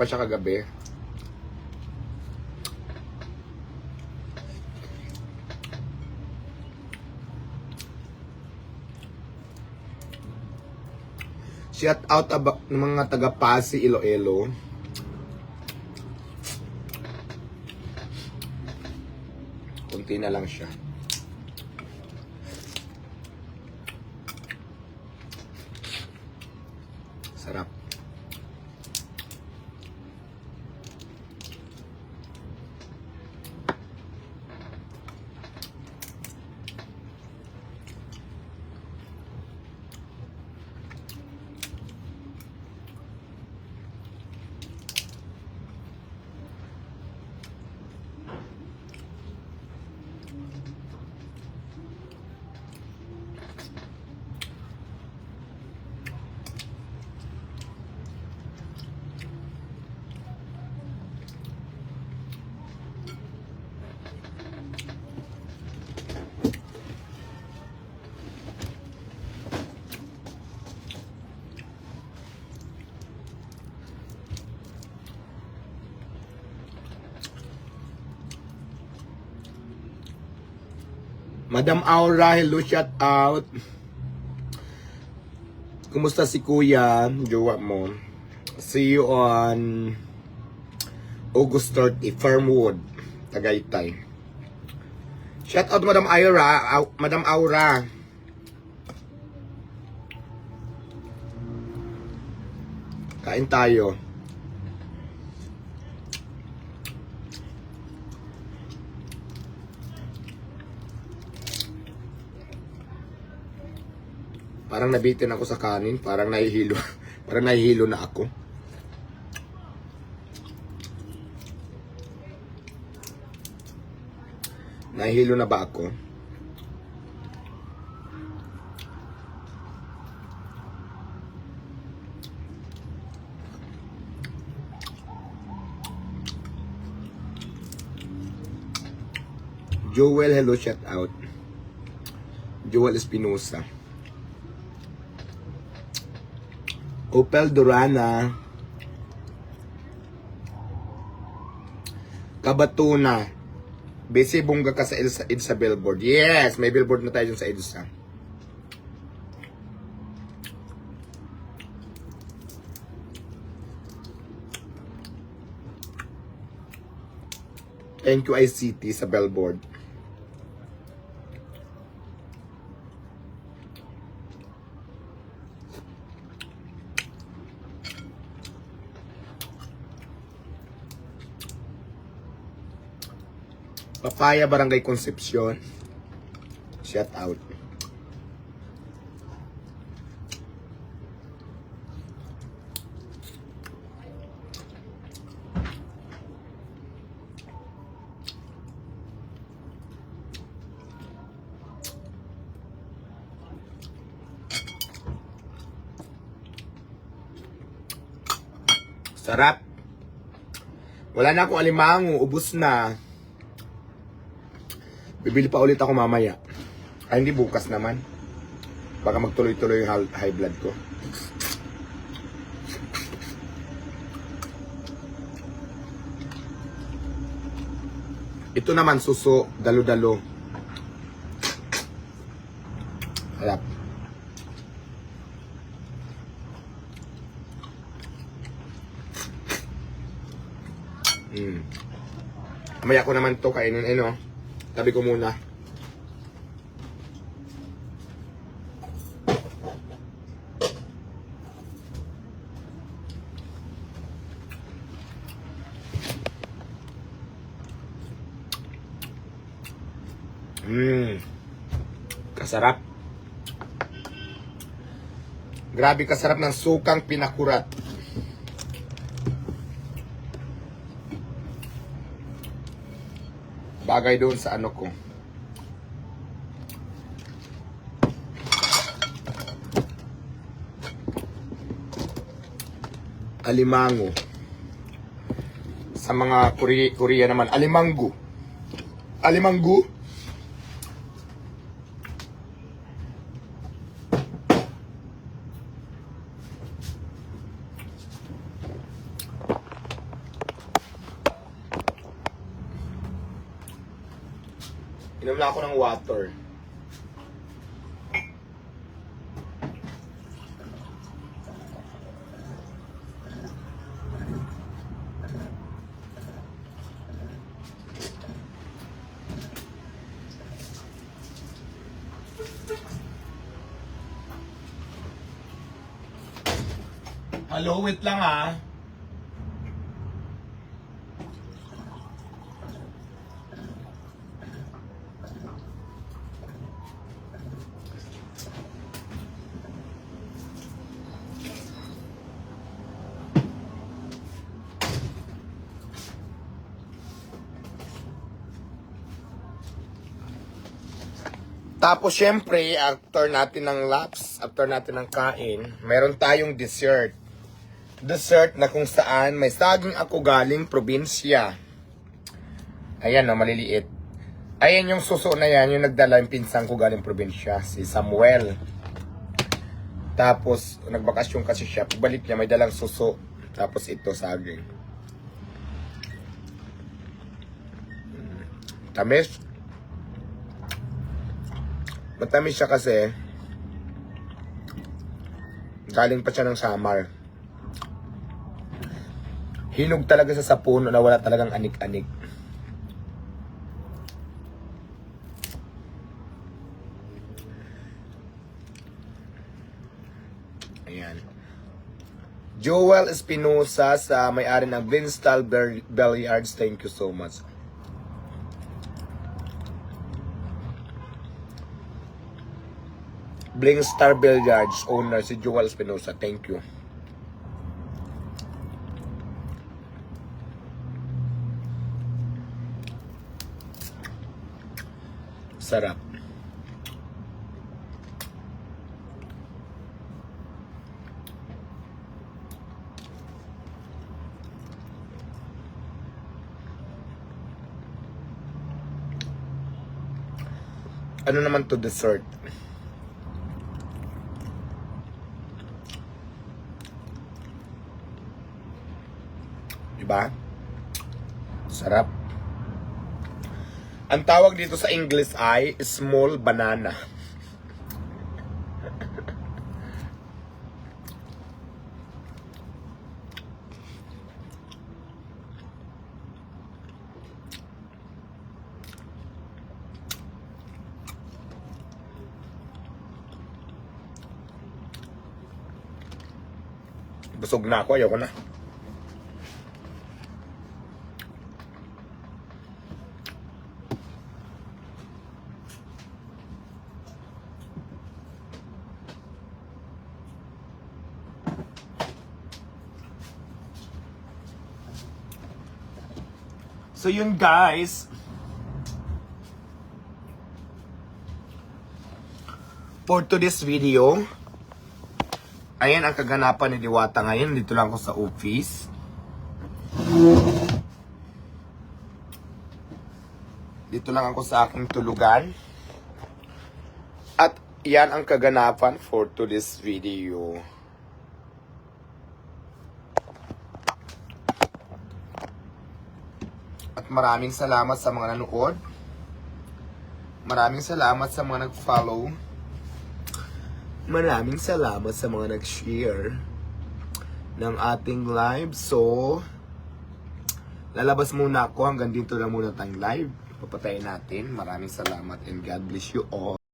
pa siya kagabi. Shout out aba, ng mga taga Pasi, Iloilo. Kunti na lang siya. Sarap. Madam Aura, hello, shout out. Kumusta si Kuya, jowa mo? See you on August 30, Firmwood, Tagaytay. Shout out Madam Aura, Au- Madam Aura. Kain tayo. Parang nabitin ako sa kanin, parang nahihilo. parang nahihilo na ako. Nahihilo na ba ako? Joel, hello, shout out. Joel Espinosa. Opel Durana. Kabatuna. Busy bungga ka sa EDSA, EDSA billboard. Yes, may billboard na tayo dun sa EDSA. NQICT sa billboard. Papaya Barangay Concepcion. Shout out. Sarap. Wala na akong alimango, ubus na. Bibili pa ulit ako mamaya. Ay, hindi bukas naman. Baka magtuloy-tuloy yung high blood ko. Ito naman suso, dalo-dalo. Harap. Mm. Mamaya ko naman to kainin, eh no? Tabi ko muna. Mmm. Kasarap. Grabe kasarap ng sukang pinakurat. Bagay doon sa ano ko. Alimango. Sa mga Korea, Korea naman, alimango. Alimango? Inom na ako ng water. Hello, wait lang ah. Tapos, syempre, after natin ng laps, after natin ng kain, meron tayong dessert. Dessert na kung saan may saging ako galing probinsya. Ayan na, maliliit. Ayan yung suso na yan, yung nagdala yung pinsang ko galing probinsya, si Samuel. Tapos, nagbakasyon kasi siya. Pagbalik niya, may dalang suso. Tapos ito, saging. Mm. Tamis. Matamis siya kasi galing pa siya ng summer. Hinog talaga sa sa puno na wala talagang anik-anik. Ayan. Joel Espinosa sa may-ari ng Vinstal Bel- Belly Arts. Thank you so much. Bling Star Billiards owner si Joel Espinosa. Thank you. Sarap. Ano naman to dessert? Diba? Sarap. Ang tawag dito sa English ay small banana. Busog na ako, ayoko na. So yun guys. For today's video, ayan ang kaganapan ni Diwata ngayon. Dito lang ako sa office. Dito lang ako sa aking tulugan. At yan ang kaganapan for today's video. Maraming salamat sa mga nanood. Maraming salamat sa mga nag-follow. Maraming salamat sa mga nag-share ng ating live. So, lalabas muna ako. Hanggang dito lang muna tayong live. Papatayin natin. Maraming salamat and God bless you all.